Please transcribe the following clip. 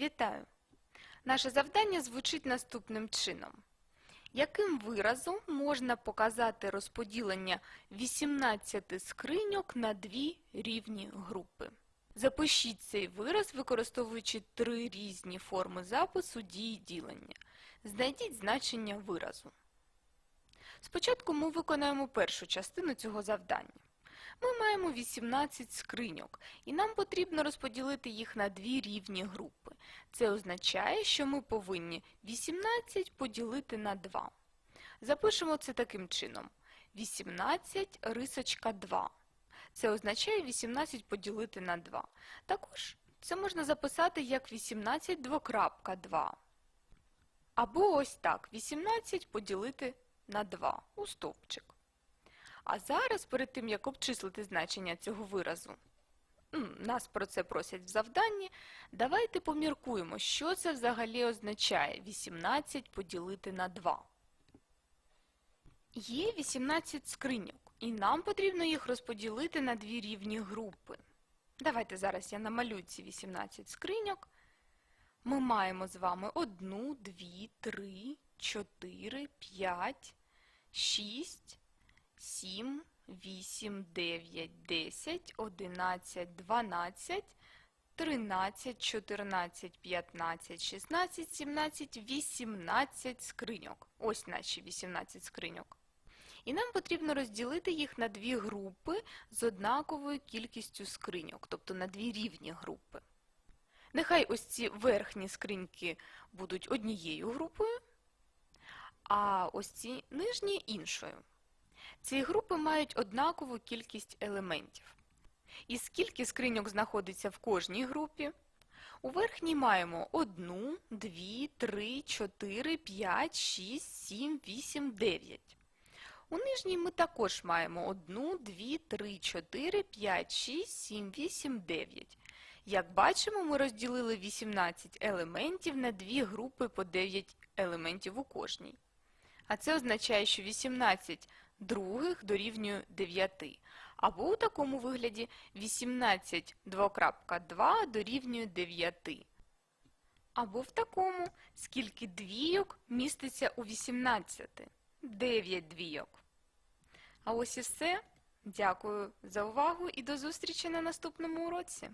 Вітаю! Наше завдання звучить наступним чином. Яким виразом можна показати розподілення 18 скриньок на дві рівні групи? Запишіть цей вираз, використовуючи три різні форми запису дії ділення. Знайдіть значення виразу. Спочатку ми виконаємо першу частину цього завдання. Ми маємо 18 скриньок, і нам потрібно розподілити їх на дві рівні групи. Це означає, що ми повинні 18 поділити на 2. Запишемо це таким чином. 18 рисочка 2. Це означає 18 поділити на 2. Також це можна записати як 18 двокрапка 2. Або ось так, 18 поділити на 2 у стовпчик. А зараз, перед тим, як обчислити значення цього виразу, нас про це просять в завданні, давайте поміркуємо, що це взагалі означає 18 поділити на 2. Є 18 скриньок, і нам потрібно їх розподілити на дві рівні групи. Давайте зараз я намалюю ці 18 скриньок. Ми маємо з вами 1, 2, 3, 4, 5, 6, 7, 8, 9, 10, 11, 12, 13, 14, 15, 16, 17, 18 скриньок. Ось наші 18 скриньок. І нам потрібно розділити їх на дві групи з однаковою кількістю скриньок, тобто на дві рівні групи. Нехай ось ці верхні скриньки будуть однією групою, а ось ці нижні іншою. Ці групи мають однакову кількість елементів. І скільки скриньок знаходиться в кожній групі? У верхній маємо 1, 2, 3, 4, 5, 6, 7, 8, 9. У нижній ми також маємо 1, 2, 3, 4, 5, 6, 7, 8, 9. Як бачимо, ми розділили 18 елементів на дві групи по 9 елементів у кожній. А це означає, що 18 других дорівнює 9. Або у такому вигляді 18 2.2 дорівнює 9. Або в такому, скільки двійок міститься у 18. 9 двійок. А ось і все. Дякую за увагу і до зустрічі на наступному уроці.